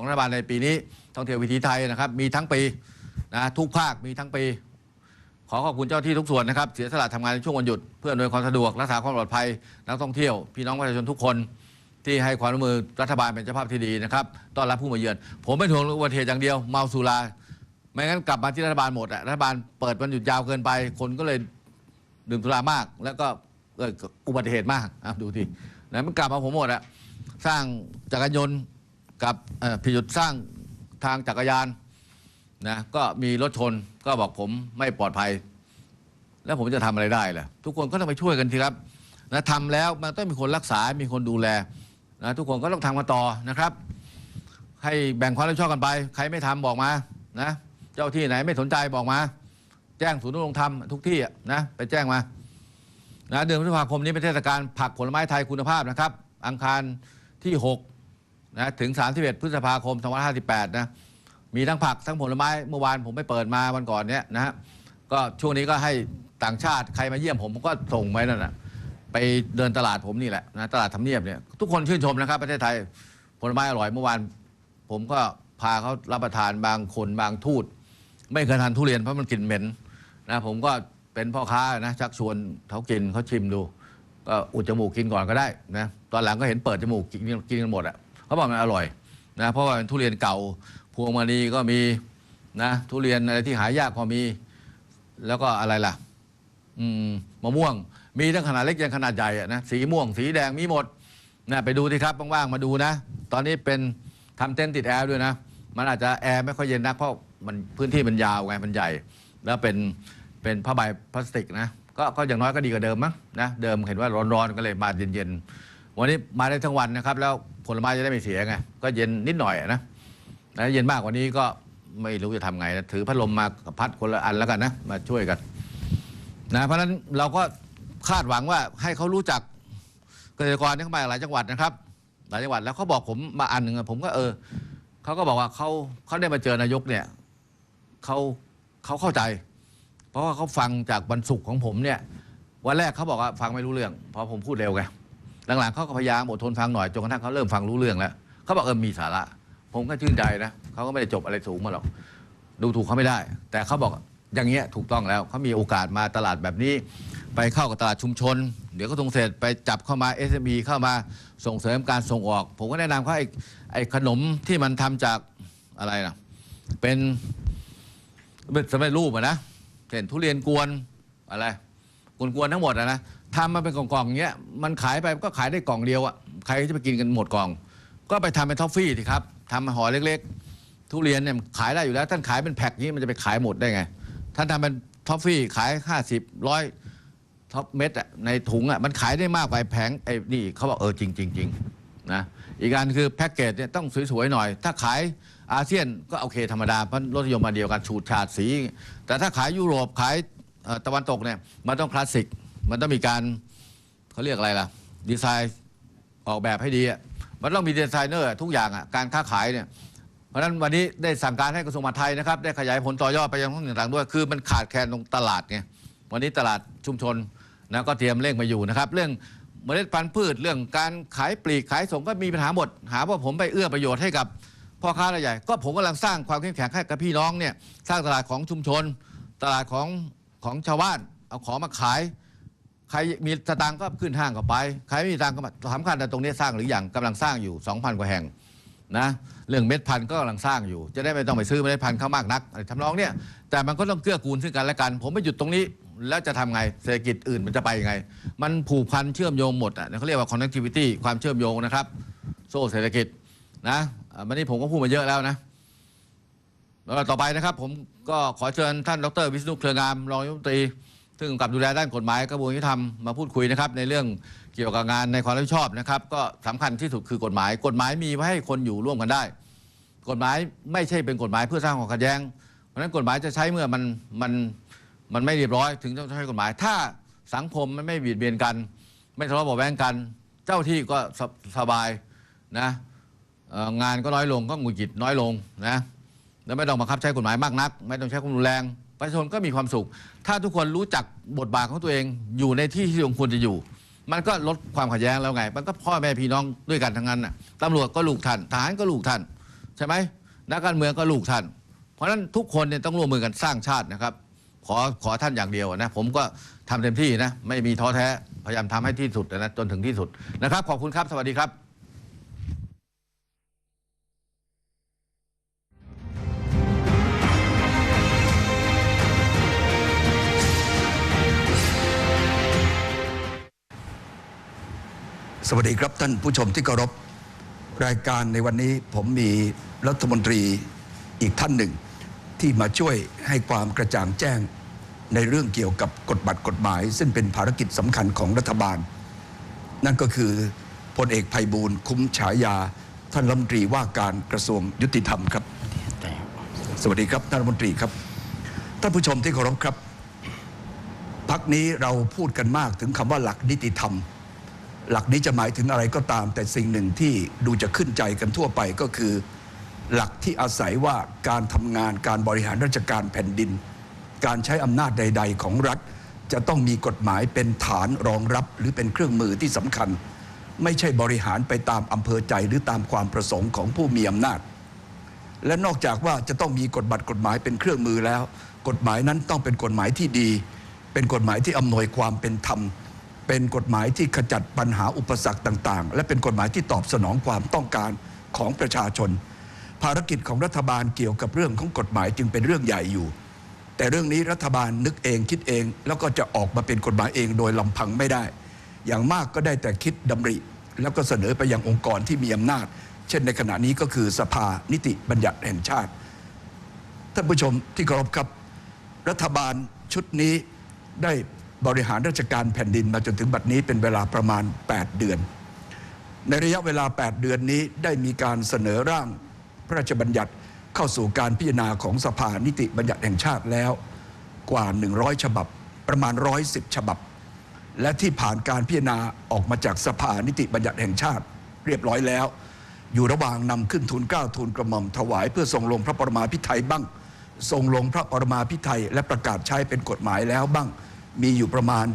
ของรัฐบาลในปีนี้ท่องเที่ยววิถีไทยนะครับ มีทั้งปีนะทุกภาคมีทั้งปี ขอขอบคุณเจ้าที่ทุกส่วนนะครับ เสียสละทำงานในช่วงวันหยุด เพื่ออำนวยความสะดวกรักษาความปลอดภัยนักท่องเที่ยว พี่น้องประชาชนทุกคนที่ให้ความร่วมมือรัฐบาลเป็นเจ้าภาพที่ดีนะครับต้อนรับผู้มาเยือน ผมเป็นห่วงอุบัติเหตุอย่างเดียวเมาสุราไม่งั้นกลับมาที่รัฐบาลหมดอะรัฐบาลเปิดวันหยุดยาวเกินไป คนก็เลยดื่มสุรามาก แล้วก็เกิดอุบัติเหตุมากดูทีนะมันกลับมาผมหมดอะสร้างจักรยานยนต์ กับเอ่อพิยุดสร้างทางจักรยานนะก็มีรถชนก็บอกผมไม่ปลอดภัย แล้วผมจะทำอะไรได้ล่ะทุกคนก็ต้องไปช่วยกันทีครับนะทำแล้วมันต้องมีคนรักษา มีคนดูแลนะทุกคนก็ต้องทำมาต่อนะครับ ให้แบ่งความรับผิดชอบกันไป ใครไม่ทำบอกมานะเจ้าที่ไหนไม่สนใจบอกมา แจ้งศูนย์ดำรงธรรมทุกที่อะนะไปแจ้งมานะเดือนพฤษภาคมนี้เป็นเทศกาลผักผลไม้ไทยคุณภาพนะครับ อังคารที่ 6 นะถึง 31 พฤษภาคม 2558 นะ มีทั้งผักทั้งผลไม้ เมื่อวานผมไปเปิดมาวันก่อนเนี้ยนะฮะ ก็ช่วงนี้ก็ให้ต่างชาติใครมาเยี่ยมผมผมก็ส่งไปนั่นแหะไปเดินตลาดผมนี่แหละนะตลาดทำเนียบเนี่ยทุกคนชื่นชมนะครับประเทศไทยผลไม้อร่อยเมื่อวาน ผมก็พาเขารับประทานบางคนบางทูต ไม่เคยทานทุเรียนเพราะมันกลิ่นเหม็นนะผมก็เป็นพ่อค้านะชักชวนเขากินเขาชิมดู ก็อุดจมูกกินก่อนก็ได้นะตอนหลังก็เห็นเปิดจมูกกินกินกันหมดอะ เขาบอกมันอร่อยนะเพราะว่าเป็นทุเรียนเก่าพวงมณีก็มีนะทุเรียนอะไรที่หายากพอมี แล้วก็อะไรล่ะอืมมะม่วง มีทั้งขนาดเล็กยันขนาดใหญ่อะนะสีม่วง สีแดงมีหมดนะไปดูที่ครับว่างๆมาดูนะ ตอนนี้เป็นทำเต็นท์ติดแอร์ด้วยนะ มันอาจจะแอร์ไม่ค่อยเย็นนักเพราะมันพื้นที่มันยาวไงมันใหญ่ แล้วเป็นเป็นผ้าใบพลาสติกนะก็ก็อย่างน้อยก็ดีกว่าเดิมมั้งนะเดิมเห็นว่าร้อนๆก็เลยมาเย็นๆ วันนี้มาได้ทั้งวันนะครับ แล้วผลไม้จะได้ไม่เสียไงก็เย็นนิดหน่อยอะนะนะเย็นมากกว่านี้ก็ไม่รู้จะทำไงนะถือพัดลมมากับพัดคนละอันแล้วกันนะมาช่วยกันนะเพราะฉะนั้นเราก็คาดหวังว่าให้เขารู้จักเกษตรกรที่เข้ามาหลายจังหวัดนะครับ หลายจังหวัดแล้วเขาบอกผมมาอันหนึ่งผมก็เออเขาก็บอกว่าเขาเขาได้มาเจอนายกเนี่ยเขาเขาเข้าใจ เพราะว่าเขาฟังจากวันศุกร์ของผมเนี่ยวันแรกเขาบอกว่าฟังไม่รู้เรื่องเพราะผมพูดเร็วไง หลังๆเขาก็พยายามอดทนฟังหน่อยจนกระทั่งเขาเริ่มฟังรู้เรื่องแล้วเขาบอกเออมีสาระ ผมก็ชื่นใจนะเขาก็ไม่ได้จบอะไรสูงมาหรอกดูถูกเขาไม่ได้ แต่เขาบอกอย่างเงี้ยถูกต้องแล้วเขามีโอกาสมาตลาดแบบนี้ ไปเข้ากับตลาดชุมชน เดี๋ยวก็ตรงเสร็จไปจับเข้ามา SME เข้ามาส่งเสริมการส่งออก ผมก็แนะนำเขาไอ้ไอ้ขนมที่มันทำจากอะไรนะเป็นเป็นสำเร็จรูปอะนะเช่นทุเรียนกวนอะไรกวนๆทั้งหมดอะนะ ทำมาเป็นกล่องๆอย่างเงี้ยมันขายไปก็ขายได้กล่องเดียวอะใครจะไปกินกันหมดกล่อง ก็ไปทำเป็นท็อฟฟี่สิครับทำห่อเล็กๆ ทุเรียนเนี่ยขายได้อยู่แล้ว ท่านขายเป็นแพ็คนี้มันจะไปขายหมดได้ไง ท่านทำเป็นท็อฟฟี่ขาย 50ร้อยท็อปเม็ดอะในถุงอะมันขายได้มากกว่าไอ้แผงไอ้นี่เขาบอกเออจริงจริงจริงนะอีกอันคือแพ็กเกจเนี่ยต้องสวยๆหน่อย ถ้าขายอาเซียนก็โอเคธรรมดาเพราะรสนิยมมาเดียวกันฉูดฉาดสี แต่ถ้าขายยุโรปขายตะวันตกเนี่ยมันต้องคลาสสิก มันต้องมีการเขาเรียกอะไรล่ะ ดีไซน์ออกแบบให้ดีอะมันต้องมีดีไซเนอร์ทุกอย่างอะการค้าขายเนี่ยเพราะฉะนั้นวันนี้ได้สั่งการให้กระทรวงมหาดไทยนะครับได้ขยายผลต่อยอดไปยังท้องถิ่นต่างด้วย คือมันขาดแคลนตรงตลาดไงวันนี้ตลาดชุมชนนะก็เตรียมเร่งมาอยู่นะครับ เรื่องเมล็ดพันธุ์พืชเรื่องการขายปลีกขายส่งก็มีปัญหาหมด หาว่าผมไปเอื้อประโยชน์ให้กับพ่อค้ารายใหญ่ ก็ผมกำลังสร้างความเข้มแข็งให้กับพี่น้องเนี่ยสร้างตลาดของชุมชน ตลาดของของชาวบ้านเอาของมาขาย ใครมีสตางค์ก็ขึ้นห้างก็ไป ใครไม่มีสตางค์ก็มาสำคัญแต่ตรงนี้สร้างหรือยังกำลังสร้างอยู่ 2,000 กว่าแห่งนะเรื่องเม็ดพันธุ์ก็กำลังสร้างอยู่ จะได้ไม่ต้องไปซื้อเมล็ดพันธุ์เข้ามากนักอะไรทำนองเนี้ยแต่มันก็ต้องเกื้อกูลซึ่งกันและกัน ผมไม่หยุดตรงนี้ แล้วจะทำไงเศรษฐกิจอื่นมันจะไปยังไง มันผูกพันเชื่อมโยงหมดอะเขาเรียกว่า connectivity ความเชื่อมโยงนะครับ โซ่เศรษฐกิจนะอันนี้ผมก็พูดมาเยอะแล้วนะแล้วต่อไปนะครับ ผมก็ขอเชิญท่านดรวิษณุเครืองามรองยกรัฐมนตรี ซึ่งกับดูแลด้านกฎหมายกระบวนการยุติธรรมมาพูดคุยนะครับในเรื่องเกี่ยวกับงานในความรับผิดชอบนะครับก็สำคัญที่สุดคือกฎหมาย กฎหมายมีไว้ให้คนอยู่ร่วมกันได้ กฎหมายไม่ใช่เป็นกฎหมายเพื่อสร้างความขัดแย้ง เพราะฉะนั้นกฎหมายจะใช้เมื่อมันมันมันไม่เรียบร้อย ถึงต้องใช้กฎหมาย ถ้าสังคมมันไม่บีดเบียนกัน ไม่ทะเลาะเบาแวงกัน เจ้าที่ก็สสบายนะงานก็น้อยลงก็หงุดหงิดน้อยลงนะแล้วไม่ต้องบังคับใช้กฎหมายมากนัก ไม่ต้องใช้ความรุนแรง ประชาชนก็มีความสุข ถ้าทุกคนรู้จักบทบาทของตัวเองอยู่ในที่ที่ควรจะอยู่ มันก็ลดความขัดแย้งแล้วไง มันก็พ่อแม่พี่น้องด้วยกันทั้งนั้นน่ะตำรวจก็ลูกท่านทหารก็ลูกท่านใช่ไหมนักการเมืองก็ลูกท่าน เพราะฉะนั้นทุกคนเนี่ยต้องร่วมมือกันสร้างชาตินะครับ ขอขอท่านอย่างเดียวนะผมก็ทำเต็มที่นะไม่มีท้อแท้พยายามทำให้ที่สุดนะจนถึงที่สุดนะครับขอบคุณครับสวัสดีครับ สวัสดีครับท่านผู้ชมที่เคารพรายการในวันนี้ผมมีรัฐมนตรีอีกท่านหนึ่ง ที่มาช่วยให้ความกระจ่างแจ้งในเรื่องเกี่ยวกับกฎบัตรกฎหมาย ซึ่งเป็นภารกิจสำคัญของรัฐบาล นั่นก็คือพลเอกภัยบูลย์คุ้มฉายา ท่านรัฐมนตรีว่าการกระทรวงยุติธรรมครับ สวัสดีครับท่านรัฐมนตรีครับท่านผู้ชมที่เคารพครับพักนี้เราพูดกันมากถึงคำว่าหลักนิติธรรม หลักนี้จะหมายถึงอะไรก็ตาม แต่สิ่งหนึ่งที่ดูจะขึ้นใจกันทั่วไปก็คือ หลักที่อาศัยว่าการทำงานการบริหารราชการแผ่นดิน การใช้อำนาจใด ๆ ของรัฐ จะต้องมีกฎหมายเป็นฐานรองรับหรือเป็นเครื่องมือที่สำคัญ ไม่ใช่บริหารไปตามอำเภอใจหรือตามความประสงค์ของผู้มีอำนาจ และนอกจากว่าจะต้องมีกฎบัตรกฎหมายเป็นเครื่องมือแล้ว กฎหมายนั้นต้องเป็นกฎหมายที่ดี เป็นกฎหมายที่อำนวยความเป็นธรรม เป็นกฎหมายที่ขจัดปัญหาอุปสรรคต่างๆ และเป็นกฎหมายที่ตอบสนองความต้องการของประชาชน ภารกิจของรัฐบาลเกี่ยวกับเรื่องของกฎหมายจึงเป็นเรื่องใหญ่อยู่ แต่เรื่องนี้รัฐบาลนึกเองคิดเอง แล้วก็จะออกมาเป็นกฎหมายเองโดยลำพังไม่ได้ อย่างมากก็ได้แต่คิดดำริ แล้วก็เสนอไปยังองค์กรที่มีอำนาจ เช่นในขณะนี้ก็คือสภานิติบัญญัติแห่งชาติท่านผู้ชมที่เคารพครับ รัฐบาลชุดนี้ได้ บริหารราชการแผ่นดินมาจนถึงบัดนี้เป็นเวลาประมาณ 8 เดือน ในระยะเวลา 8 เดือนนี้ได้มีการเสนอร่างพระราชบัญญัติเข้าสู่การพิจารณาของสภานิติบัญญัติแห่งชาติแล้วกว่า 100 ฉบับ ประมาณ 110 ฉบับ และที่ผ่านการพิจารณาออกมาจากสภานิติบัญญัติแห่งชาติ เรียบร้อยแล้ว อยู่ระหว่างนำขึ้นทูลเกล้าทูลกระหม่อมถวาย เพื่อทรงลงพระปรมาภิไธยบ้าง ทรงลงพระปรมาภิไธยและประกาศใช้เป็นกฎหมายแล้วบ้าง มีอยู่ประมาณ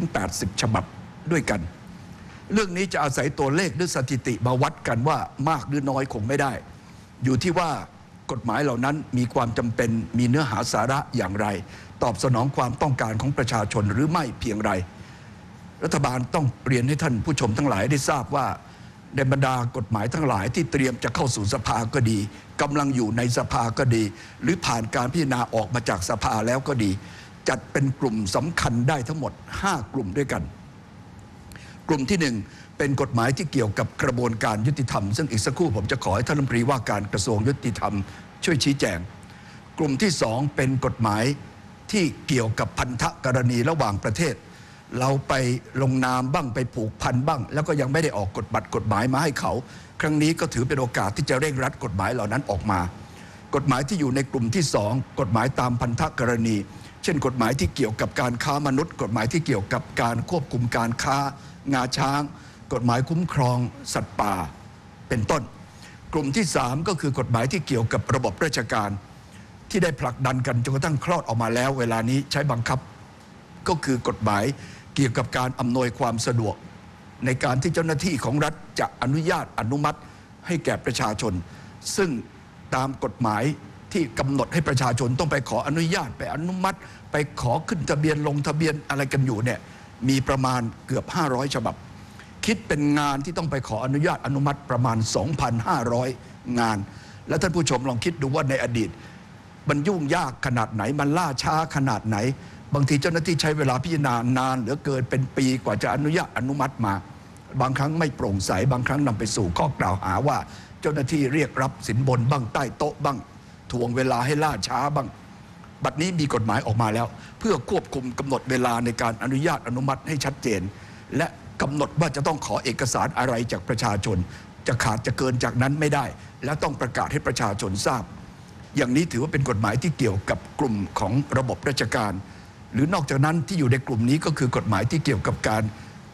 70-80 ฉบับด้วยกัน เรื่องนี้จะอาศัยตัวเลขหรือสถิติมาวัดกันว่ามากหรือน้อยคงไม่ได้ อยู่ที่ว่ากฎหมายเหล่านั้นมีความจำเป็นมีเนื้อหาสาระอย่างไร ตอบสนองความต้องการของประชาชนหรือไม่เพียงไร รัฐบาลต้องเรียนให้ท่านผู้ชมทั้งหลายได้ทราบว่าในบรรดากฎหมายทั้งหลายที่เตรียมจะเข้าสู่สภาก็ดีกำลังอยู่ในสภาก็ดี หรือผ่านการพิจารณาออกมาจากสภาแล้วก็ดี จัดเป็นกลุ่มสำคัญได้ทั้งหมด 5 กลุ่มด้วยกัน กลุ่มที่หนึ่งเป็นกฎหมายที่เกี่ยวกับกระบวนการยุติธรรม ซึ่งอีกสักครู่ผมจะขอให้ท่านรัฐมนตรีว่าการกระทรวงยุติธรรม ช่วยชี้แจง กลุ่มที่สองเป็นกฎหมายที่เกี่ยวกับพันธกรณีระหว่างประเทศ เราไปลงนามบ้างไปผูกพันบ้าง แล้วก็ยังไม่ได้ออกกฎบัตรกฎหมายมาให้เขา ครั้งนี้ก็ถือเป็นโอกาสที่จะเร่งรัดกฎหมายเหล่านั้นออกมา กฎหมายที่อยู่ในกลุ่มที่สองกฎหมายตามพันธกรณี เช่นกฎหมายที่เกี่ยวกับการค้ามนุษย์ กฎหมายที่เกี่ยวกับการควบคุมการค้างาช้าง กฎหมายคุ้มครองสัตว์ป่าเป็นต้น กลุ่มที่สามก็คือกฎหมายที่เกี่ยวกับระบบราชการ ที่ได้ผลักดันกันจนกระทั่งคลอดออกมาแล้ว เวลานี้ใช้บังคับ ก็คือกฎหมายเกี่ยวกับการอำนวยความสะดวก ในการที่เจ้าหน้าที่ของรัฐจะอนุญาตอนุมัติให้แก่ประชาชน ซึ่งตามกฎหมาย ที่กำหนดให้ประชาชนต้องไปขออนุญาตไปอนุมัติ ไปขอขึ้นทะเบียนลงทะเบียนอะไรกันอยู่เนี่ยมีประมาณเกือบ 500 ฉบับ คิดเป็นงานที่ต้องไปขออนุญาตอนุมัติประมาณ 2,500 งาน และท่านผู้ชมลองคิดดูว่าในอดีต มันยุ่งยากขนาดไหนมันล่าช้าขนาดไหน บางทีเจ้าหน้าที่ใช้เวลาพิจารณานานเหลือเกินเป็นปีกว่าจะอนุญาตอนุมัติมา บางครั้งไม่โปร่งใสบางครั้งนำไปสู่ข้อกล่าวหาว่า เจ้าหน้าที่เรียกรับสินบนบ้างใต้โต๊ะบ้าง ทวงเวลาให้ล่าช้าบ้าง บัดนี้มีกฎหมายออกมาแล้ว เพื่อควบคุมกำหนดเวลาในการอนุญาตอนุมัติให้ชัดเจน และกำหนดว่าจะต้องขอเอกสารอะไรจากประชาชน จะขาดจะเกินจากนั้นไม่ได้ และต้องประกาศให้ประชาชนทราบ อย่างนี้ถือว่าเป็นกฎหมายที่เกี่ยวกับกลุ่มของระบบราชการ หรือนอกจากนั้นที่อยู่ในกลุ่มนี้ก็คือกฎหมายที่เกี่ยวกับการ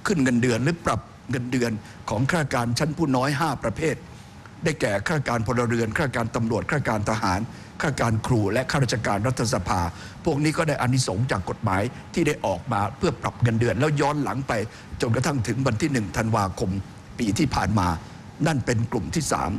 ขึ้นเงินเดือนหรือปรับเงินเดือนของข้าราชการชั้นผู้น้อย 5 ประเภท ได้แก่ข้าราชการพลเรือนข้าราชการตำรวจข้าราชการทหารข้าราชการครูและข้าราชการรัฐสภา พวกนี้ก็ได้อานิสงส์จากกฎหมายที่ได้ออกมาเพื่อปรับเงินเดือน แล้วย้อนหลังไปจนกระทั่งถึงวันที่หนึ่งธันวาคมปีที่ผ่านมา นั่นเป็นกลุ่มที่สาม